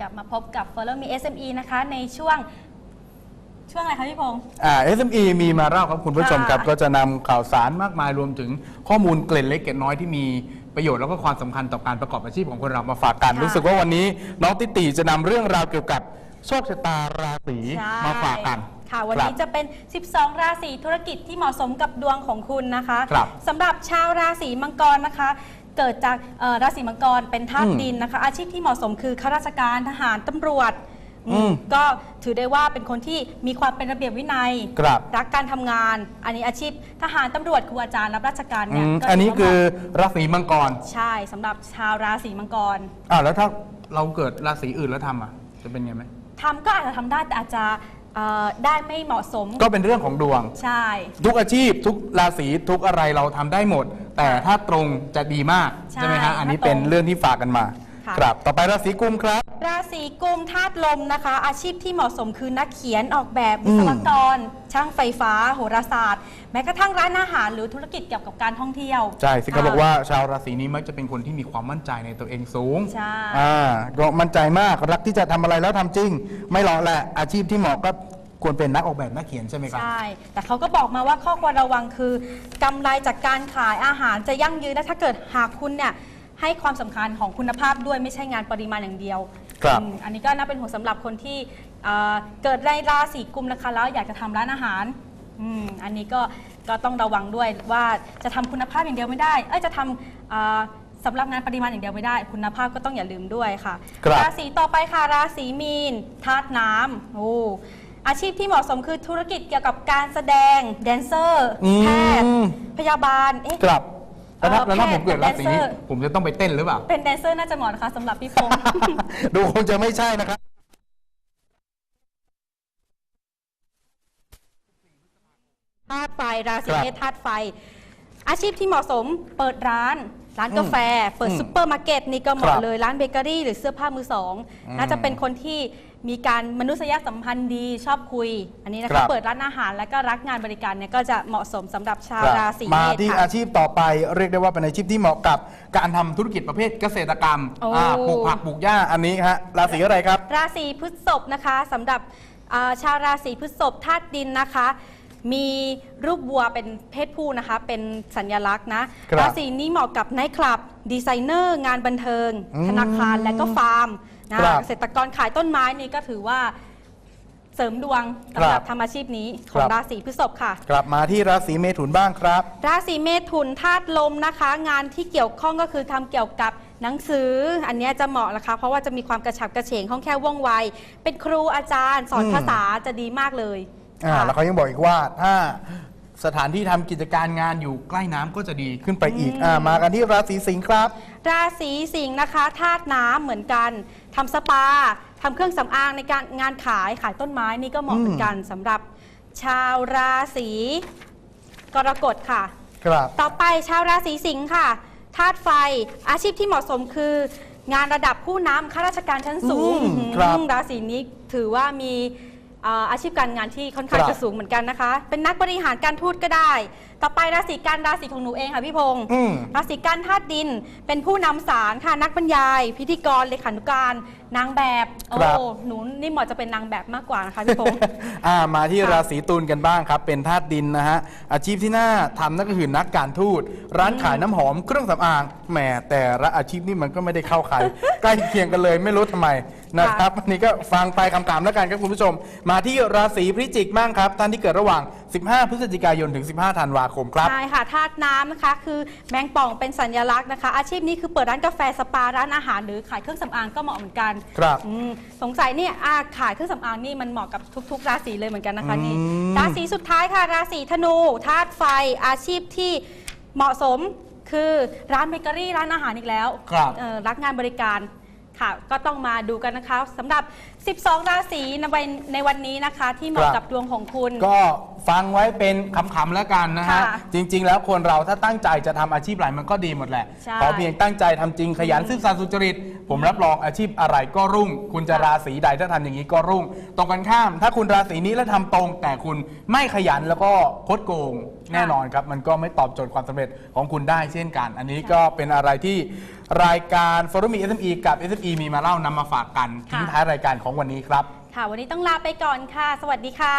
กลับมาพบกับ Follow Me SME นะคะ ในช่วงช่วงอะไรคะพี่พงษ์อ่า SME มีมาเล่าครับคุณผู้ชมครับค่ะก็จะนำข่าวสารมากมายรวมถึงข้อมูลเกล็ดเล็กเกล็ดน้อยที่มีประโยชน์แล้วก็ความสำคัญต่อการประกอบอาชีพของคนเรามาฝากกัน ค่ะรู้สึกว่าวันนี้น้องติติจะนำเรื่องราวเกี่ยวกับโชคชะตาราศีใช่มาฝากกันค่ะ วันครับนี้จะเป็น 12 ราศีธุรกิจที่เหมาะสมกับดวงของคุณนะคะครับ สำหรับชาวราศีมังกรนะคะ เกิดจากเอ่อราศีมังกรเป็นธาตุอืมดินนะคะ อาชีพที่เหมาะสมคือข้าราชการทหารตำรวจอืมอืม ก็ถือได้ว่าเป็นคนที่มีความเป็นระเบียบวินัย ครับ รักการทำงาน อันนี้อาชีพทหารตำรวจครูอาจารย์รับราชการอืเนี่ยมก็อันนี้ถืว่าคือราศีมังกรใช่สำหรับชาวราศีมังกรอ่าแล้วถ้าเราเกิดราศีอื่นแล้วทำอะ จะเป็นไงไหมทำก็อาจจะทำได้แต่อาจจะเอ่อได้ไม่เหมาะสมก็เป็นเรื่องของดวง ใช่ ทุกอาชีพทุกราศีทุกอะไรเราทำได้หมด แต่ถ้าตรงจะดีมากใช่ไหมฮะอันนี้ถ้าตรงเป็นเรื่องที่ฝากกันมาค่ะครับต่อไปราศีกุมครับ ราศีกุมธาตุลมนะคะ อาชีพที่เหมาะสมคือนักเขียนออกแบบอืวิมศวกร ช่างไฟฟ้า โหราศาสตร์ แม้กระทั่งร้านอาหารหรือธุรกิจเกี่ยวกับการท่องเที่ยว ใช่สิเขาบอกว่าชาวราศีนี้มักจะเป็นคนที่มีความมั่นใจในตัวเองสูงใช่อ่าก็มั่นใจมากรักที่จะทำอะไรแล้วทำจริง ไม่หรอกแหละอาชีพที่เหมาะก็ ควรเป็นนักออกแบบนักเขียนใช่ไหมครับ ใช่ แต่เขาก็บอกมาว่าข้อควรระวังคือกำไรจากการขายอาหารจะยั่งยืนและถ้าเกิดหากคุณเนี่ยให้ความสำคัญของคุณภาพด้วยไม่ใช่งานปริมาณอย่างเดียวครับ อืมอันนี้ก็น่าเป็นห่วงสำหรับคนที่เอ่อเกิดในราศีกุมนะคะ แล้วอยากจะทำร้านอาหารอืมอันนี้ก็ก็ต้องระวังด้วยว่าจะทำคุณภาพอย่างเดียวไม่ได้ เอ้ยจะทำอ่าสำหรับงานปริมาณอย่างเดียวไม่ได้ คุณภาพก็ต้องอย่าลืมด้วยค่ะ ครับ ราศีต่อไปค่ะราศีมีนธาตุน้ำโอ้ อาชีพที่เหมาะสมคือธุรกิจเกี่ยวกับการแสดงแดนเซอร์อืม แพทย์พยาบาลเอ๊ะครับแล้วถ้าเอ่อแล้วถ้าแพผทย์มเกิดราศีนี้แดนเซอร์ ผมจะต้องไปเต้นหรือเปล่า เป็นแดนเซอร์น่าจะเหมาะนะคะสำหรับพี่พงษ์ ดูคงจะไม่ใช่นะครับ ธาตุไฟราศีครับเมษธาตุไฟ อาชีพที่เหมาะสมเปิดร้าน ร้านกาแฟ เปิดอืมซุปเปอร์มาร์เก็ตนี่ก็เหครัมาะบเลยร้านเบเกอรี่หรือเสื้อผ้ามือสอง อืม น่าจะเป็นคนที่ มีการมนุษยสัมพันธ์ดีชอบคุย อันนี้นะครัคะบ เปิดร้านอาหารและก็รักงานบริการเนี่ยก็จะเหมาะสมสำหรับชาวครับราศีมาเมษที่ค่ะ อาชีพต่อไปเรียกได้ว่าเป็นอาชีพที่เหมาะกับการทำธุรกิจประเภทเกษตรกรรมโอ้ อ่าปลูกผักปลูกหญ้าอันนี้ฮะราศีอะไรครับ ราศีพฤษภนะคะสำหรับอ่าชาวราศีพฤษภธาตุดินนะคะ มีรูปวัวเป็นเพศผู้นะคะ เป็นสัญลักษณ์นะครับราศีนี้เหมาะกับไนท์คลับ ดีไซเนอร์ งานบันเทิง อืมธนาคารและก็ฟาร์ม นะครับ เกษตรกรขายต้นไม้นี่ก็ถือว่าเสริมดวงสำหรับครับทำอาชีพนี้ขคองรับราศีพฤษภค่ะ กลับมาที่ราศีเมถุนบ้างครับ ราศีเมถุนธาตุลมนะคะ งานที่เกี่ยวข้องก็คือทำเกี่ยวกับหนังสือ อันเนี้ยจะเหมาะนะคะ เพราะว่าจะมีความกระฉับกระเฉงคล่องแคล่วว่องไว เป็นครูอาจารย์ สอนอืมภาษาจะดีมากเลยอ่าค่ะแล้วเขายังบอกอีกว่าถ้า สถานที่ทำกิจการงานอยู่ใกล้น้ำก็จะดีขึ้นไปอีกอ่ามากันที่ราศีสิงห์ครับ ราศีสิงห์นะคะธาตุน้ำเหมือนกันทำสปาทำเครื่องสำอางในการงานขายขายต้นไม้นี่ก็เหมาะอืมเหมือนกันสำหรับชาวราศีกรกฎค่ะ ครับ ต่อไปชาวราศีสิงห์ค่ะธาตุไฟอาชีพที่เหมาะสมคือ งานระดับผู้นำข้าราชการชั้นสูงอืมอื้อหือครับราศีนี้ถือว่ามีเอ่ออาชีพการงานที่ค่อนข้างครับจะสูงเหมือนกันนะคะ เป็นนักบริหารการทูตก็ได้ ต่อไปราศีกันราศีของหนูเองค่ะพี่พงศ์อืมราศีกันธาตุดิน เป็นผู้นำสารค่ะนักบรรยาย พิธีกรเลขานุการ นางแบบโอ้ครับ หนูนี่เหมาะจะเป็นนางแบบมากกว่านะคะพี่พงศ์อ่ามาที่ค่ะราศีตุลกันบ้างครับ เป็นธาตุดินนะฮะ อาชีพที่น่าทำนั่นก็คือนักการทูต ร้านขายน้ำหอมเครื่องสำอางแหมแต่ละอาชีพนี่มันก็ไม่ได้เข้าใคร ใกล้เคียงกันเลยไม่รู้ทำไมนะครับอันนี้ก็ฟังไปคำๆแล้วกันครับคุณผู้ชม มาที่ราศีพฤศจิกบ้างครับท่านที่เกิดระหว่าง 15 พฤศจิกายนถึง 15 ธันวาคมครับ ใช่ค่ะธาตุน้ำนะคะ คือแมงป่องเป็นสัญลักษณ์นะคะ อาชีพนี้คือเปิดร้านกาแฟสปาร้านอาหารหรือขายเครื่องสำอางก็เหมาะเหมือนกันครับอืมสงสัยเนี่ยอาขายเครื่องสำอางนี่มันเหมาะกับทุก ๆ ราศีเลยเหมือนกันนะคะนี่อืม ราศีสุดท้ายค่ะ ราศีธนูธาตุไฟอาชีพที่เหมาะสมคือร้านเบเกอรี่ร้านอาหารอีกแล้ว ครับ เอ่อรักงานบริการค่ะ ก็ต้องมาดูกันนะคะสำหรับ 12 ราศีในวันในวันนี้นะคะ ที่เหมาะครับ กับดวงของคุณ ก็ฟังไว้เป็นขำๆแล้วกันนะฮะ ค่ะจริง ๆ แล้วคนเราถ้าตั้งใจจะทำอาชีพอะไรมันก็ดีหมดแหละ ใช่ขอเพียงตั้งใจทำจริงขยันซื่อสัตย์สุจริต ผมรับรองอาชีพอะไรก็รุ่ง คุณจะค่ะราศีใดถ้าทำอย่างนี้ก็รุ่ง ตรงกันข้าม ถ้าคุณราศีนี้แล้วทำตรง แต่คุณไม่ขยันแล้วก็คดโกงแน่นอนครับ มันก็ไม่ตอบโจทย์ความสำเร็จของคุณได้เช่นกัน อันนี้ก็เป็นอะไรที่รายการฟอร์มี SME กับ SME มีมาเล่านำมาฝากกันทิ้งท้ายรายการของวันนี้ครับ ค่ะ วันนี้ต้องลาไปก่อนค่ะ สวัสดีค่ะ